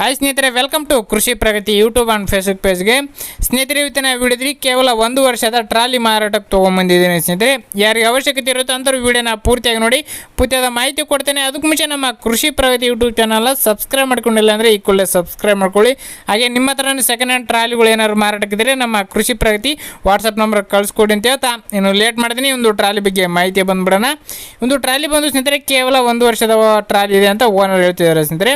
Hi ಸ್ನೇಹಿತರೆ welcome to Krishi Pragati YouTube and Facebook ಪೇಜ್ಗೆ ಸ್ನೇಹಿತರೆ, ಇವತ್ತಿನ ವಿಡಿಯೋದಲ್ಲಿ ಕೇವಲ ಒಂದು ವರ್ಷದ ಟ್ರಾಲಿ ಮಾರಾಟಕ್ಕೆ ತೊಗೊಂಬಂದಿದ್ದೀನಿ ಸ್ನೇಹಿತರೆ. ಯಾರಿಗೆ ಅವಶ್ಯಕತೆ ಇರುತ್ತೋ ಅಂಥವ್ರು ವಿಡಿಯೋನ ಪೂರ್ತಿಯಾಗಿ ನೋಡಿ. ಪೂರ್ತಿಯಾದ ಮಾಹಿತಿ ಕೊಡ್ತೇನೆ. ಅದಕ್ಕೆ ಮುಂಚೆ ನಮ್ಮ ಕೃಷಿ ಪ್ರಗತಿ ಯೂಟ್ಯೂಬ್ ಚಾನಲ್ನ ಸಬ್ಸ್ಕ್ರೈಬ್ ಮಾಡ್ಕೊಂಡಿಲ್ಲ ಅಂದರೆ ಈ ಕೂಡಲೇ ಸಬ್ಸ್ಕ್ರೈಬ್ ಮಾಡ್ಕೊಳ್ಳಿ. ಹಾಗೆ ನಿಮ್ಮ ಹತ್ರನೇ ಸೆಕೆಂಡ್ ಹ್ಯಾಂಡ್ ಟ್ರಾಲಿಗಳು ಏನಾದ್ರು ಮಾರಾಟಕ್ಕಿದ್ರೆ ನಮ್ಮ ಕೃಷಿ ಪ್ರಗತಿ ವಾಟ್ಸಪ್ ನಂಬರ್ ಕಳಿಸ್ಕೊಡಿ ಅಂತ ಹೇಳ್ತಾ. ಇನ್ನು ಲೇಟ್ ಮಾಡ್ತೀನಿ. ಒಂದು ಟ್ರಾಲಿ ಬಗ್ಗೆ ಮಾಹಿತಿ ಬಂದುಬಿಡೋಣ. ಒಂದು ಟ್ರಾಲಿ ಬಂದು ಸ್ನೇಹಿತರೆ, ಕೇವಲ ಒಂದು ವರ್ಷದ ಟ್ರಾಲಿ ಇದೆ ಅಂತ ಓನರ್ ಹೇಳ್ತಿದ್ದಾರೆ ಸ್ನೇಹಿತರೆ.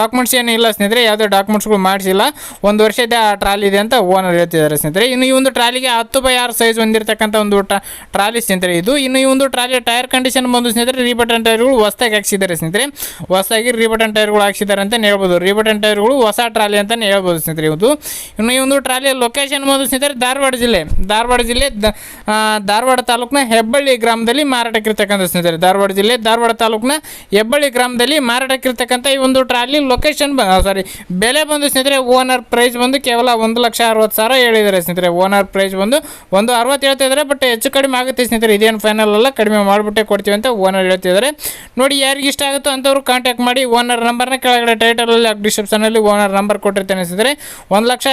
ಡಾಕ್ಯುಮೆಂಟ್ಸ್ ಏನು ಇಲ್ಲ ಸ್ನೇಹಿತರೆ ಯಾವುದೇ ಡಾಕ್ಯುಮೆಂಟ್ಸ್ಗಳು ಮಾಡಿಸಿಲ್ಲ. ಒಂದು ವರ್ಷದ ಟ್ರಾಲಿ ಇದೆ ಅಂತ ಓನರ್ ಹೇಳ್ತಿದ್ದಾರೆ ಸ್ನೇಹಿತರೆ. ಇನ್ನು ಈ ಒಂದು ಟ್ರಾಲಿಗೆ ಹತ್ತು ಬೈ ಆರು ಸೈಜ್ ಹೊಂದಿರತಕ್ಕಂಥ ಒಂದು ಟ್ರಾಲಿ ಸ್ನೇಹಿತರೆ ಇದು. ಇನ್ನು ಈ ಒಂದು ಟ್ರಾಲಿ ಟೈರ್ ಕಂಡೀಷನ್ ಬಂದು ಸ್ನೇಹಿತರೆ ರೀಬಟನ್ ಟೈರ್ಗಳು ಹೊಸದಾಗಿ ಹಾಕ್ಸಿದ್ದಾರೆ ಸ್ನೇಹಿತರೆ. ಹೊಸದಾಗಿ ರೀಬಟನ್ ಟೈರ್ಗಳು ಹಾಕ್ಸಿದ್ದಾರೆ ಅಂತಲೇ ಹೇಳ್ಬೋದು. ರೀಬಟನ್ ಟೈರ್ಗಳು ಹೊಸ ಟ್ರಾಲಿ ಅಂತಲೇ ಹೇಳ್ಬೋದು ಸ್ನೇಹಿತರೆ ಇದು. ಇನ್ನು ಈ ಒಂದು ಟ್ರಾಲಿಯ ಲೊಕೇಶನ್ ಬಂದು ಸ್ನೇಹಿತರೆ ಧಾರವಾಡ ಜಿಲ್ಲೆ. ಧಾರವಾಡ ಜಿಲ್ಲೆ ಆ, ಧಾರವಾಡ ತಾಲೂಕಿನ ಹೆಬ್ಬಳ್ಳಿ ಗ್ರಾಮದಲ್ಲಿ ಮಾರಾಟಕ್ಕಿರ್ತಕ್ಕಂಥ ಸ್ನೇಹಿತರೆ. ಧಾರವಾಡ ಜಿಲ್ಲೆ ಧಾರವಾಡ ತಾಲೂಕಿನ ಹೆಬ್ಬಳ್ಳಿ ಗ್ರಾಮದಲ್ಲಿ ಮಾರಾಟಕ್ಕಿರ್ತಕ್ಕಂಥ ಈ ಒಂದು ಟ್ರಾಲಿ ಲೊಕೇಶನ್ ಸಾರಿ. ಬೆಲೆ ಬಂದು ಸ್ನೇಹಿತರೆ ಓನರ್ ಪ್ರೈಸ್ ಬಂದು ಕೇವಲ ಒಂದು ಲಕ್ಷ ಅರವತ್ತು ಸಾವಿರ ಹೇಳಿದ್ದಾರೆ ಸ್ನೇಹಿತರೆ. ಓನರ್ ಪ್ರೈಸ್ ಬಂದು ಒಂದು ಅರವತ್ತು ಹೇಳ್ತಿದ್ದಾರೆ ಬಟ್ ಹೆಚ್ಚು ಕಡಿಮೆ ಆಗುತ್ತೆ ಸ್ನೇಹಿತರೆ. ಇದೇನು ಫೈನಲ್ ಅಲ್ಲ, ಕಡಿಮೆ ಮಾಡಿಬಿಟ್ಟೆ ಕೊಡ್ತೀವಿ ಅಂತ ಓನರ್ ಹೇಳ್ತಿದ್ದಾರೆ ನೋಡಿ, ಯಾರಿಗೆ ಇಷ್ಟ ಆಗುತ್ತೋ ಅಂಥವ್ರು ಕಾಂಟ್ಯಾಕ್ಟ್ ಮಾಡಿ ಓನರ್ ನಂಬರ್ನ ಕೆಳಗಡೆ ಟೈಟಲಲ್ಲಿ ಡಿಸ್ಕ್ರಿಪ್ಷನಲ್ಲಿ ಓನರ್ ನಂಬರ್ ಕೊಟ್ಟಿರ್ತೇನೆ ಸ್ನೇಹಿತರೆ. ಒಂದು ಲಕ್ಷ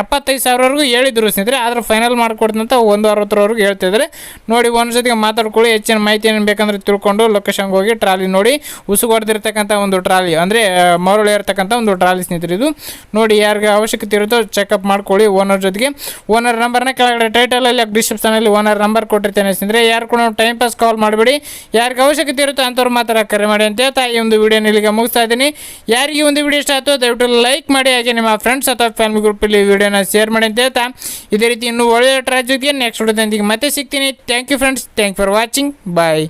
ಎಪ್ಪತ್ತೈದು ಸಾವಿರವರೆಗೂ ಹೇಳಿದ್ರು ಸ್ನೇಹಿತರೆ, ಆದರೆ ಫೈನಲ್ ಮಾಡಿಕೊಡ್ತಂತ ಒಂದು ಅರವತ್ತರವರೆಗೂ ಹೇಳ್ತಿದ್ದಾರೆ ನೋಡಿ ಒಂದು ಜೊತೆಗೆ ಮಾತಾಡ್ಕೊಳ್ಳಿ, ಹೆಚ್ಚಿನ ಮಾಹಿತಿ ಏನು ಬೇಕಂದ್ರೆ ತಿಳ್ಕೊಂಡು ಲೊಕೇಶನ್ಗೆ ಹೋಗಿ, ಟ್ರಾಲಿ ನೋಡಿ. ಉಸುಗೊಡ್ದಿರ್ತಕ್ಕಂಥ ಒಂದು ಟ್ರಾಲಿ, ಅಂದರೆ ಮರಳು ಇರ್ತಕ್ಕಂಥ ಒಂದು ಟ್ರಾಲಿ ಸ್ನೇಹಿತರೆ ಇದು. ನೋಡಿ ಯಾರಿಗೆ ಅವಶ್ಯಕತೆ ಇರುತ್ತೋ ಚೆಕಪ್ ಮಾಡ್ಕೊಳ್ಳಿ ಓನರ್ ಜೊತೆಗೆ. ಓನರ್ ನಂಬರ್ನ ಕೆಳಗಡೆ ಟೈಟಲಲ್ಲಿ ಡಿಸ್ಕ್ರಿಪ್ಷನಲ್ಲಿ ಓನರ್ ನಂಬರ್ ಕೊಟ್ಟಿರ್ತೇನೆ ಸ್ನೇಹಿತರೆ. ಯಾರು ಕೂಡ ಟೈಮ್ ಪಾಸ್ ಕಾಲ್ ಮಾಡಬೇಡಿ. ಯಾರಿಗೆ ಅವಶ್ಯಕತೆ ಇರುತ್ತೋ ಅಂಥವ್ರು ಮಾತ್ರ ಕರೆ ಮಾಡಿ ಅಂತ ಹೇಳ್ತಾ ಈ ಒಂದು ವಿಡಿಯೋನ ಇಲ್ಲಿಗೆ ಮುಗಿಸ್ತಾ ಇದ್ದೀನಿ. ಯಾರಿಗೆ ಒಂದು ವಿಡಿಯೋ ಇಷ್ಟ ಆಯಿತು ದಯವಿಟ್ಟು ಲೈಕ್ ಮಾಡಿ, ಹಾಗೆ ನಿಮ್ಮ ಫ್ರೆಂಡ್ಸ್ ಅಥವಾ ಫ್ಯಾಮಿಲಿ ಗ್ರೂಪಲ್ಲಿ ವಿಡಿಯೋನ ಶೇರ್ ಮಾಡಿ ಅಂತ ಹೇಳ್ತಾ. ಇದೇ ರೀತಿ ಇನ್ನೂ ಒಳ್ಳೆಯ ಟ್ರಾಜಿಗೆ ನೆಕ್ಸ್ಟ್ ವಿಡಿಯೋದೊಂದಿಗೆ ಮತ್ತೆ ಸಿಗ್ತೀನಿ. Thank you friends thank for watching bye